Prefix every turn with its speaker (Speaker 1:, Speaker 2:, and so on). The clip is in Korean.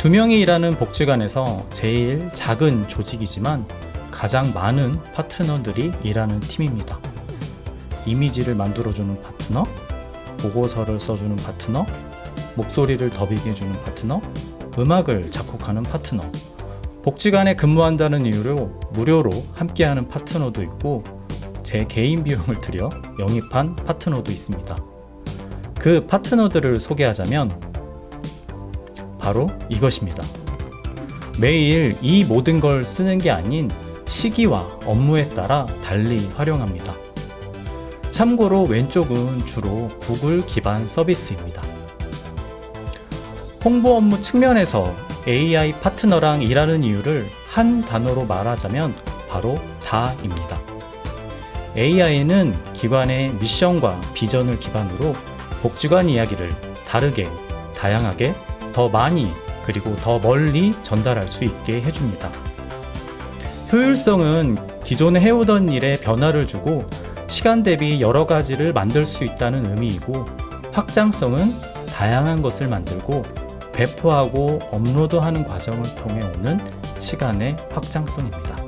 Speaker 1: 두 명이 일하는 복지관에서 제일 작은 조직이지만 가장 많은 파트너들이 일하는 팀입니다. 이미지를 만들어주는 파트너, 보고서를 써주는 파트너, 목소리를 더빙해주는 파트너, 음악을 작곡하는 파트너, 복지관에 근무한다는 이유로 무료로 함께하는 파트너도 있고 제 개인 비용을 들여 영입한 파트너도 있습니다. 그 파트너들을 소개하자면 바로 이것입니다. 매일 이 모든 걸 쓰는 게 아닌 시기와 업무에 따라 달리 활용합니다. 참고로 왼쪽은 주로 구글 기반 서비스입니다. 홍보 업무 측면에서 AI 파트너랑 일하는 이유를 한 단어로 말하자면 바로 다입니다. AI는 기관의 미션과 비전을 기반으로 복지관 이야기를 다르게, 다양하게, 더 많이, 그리고 더 멀리 전달할 수 있게 해줍니다. 효율성은 기존에 해오던 일에 변화를 주고 시간 대비 여러 가지를 만들 수 있다는 의미이고 확장성은 다양한 것을 만들고 배포하고 업로드하는 과정을 통해 오는 시간의 확장성입니다.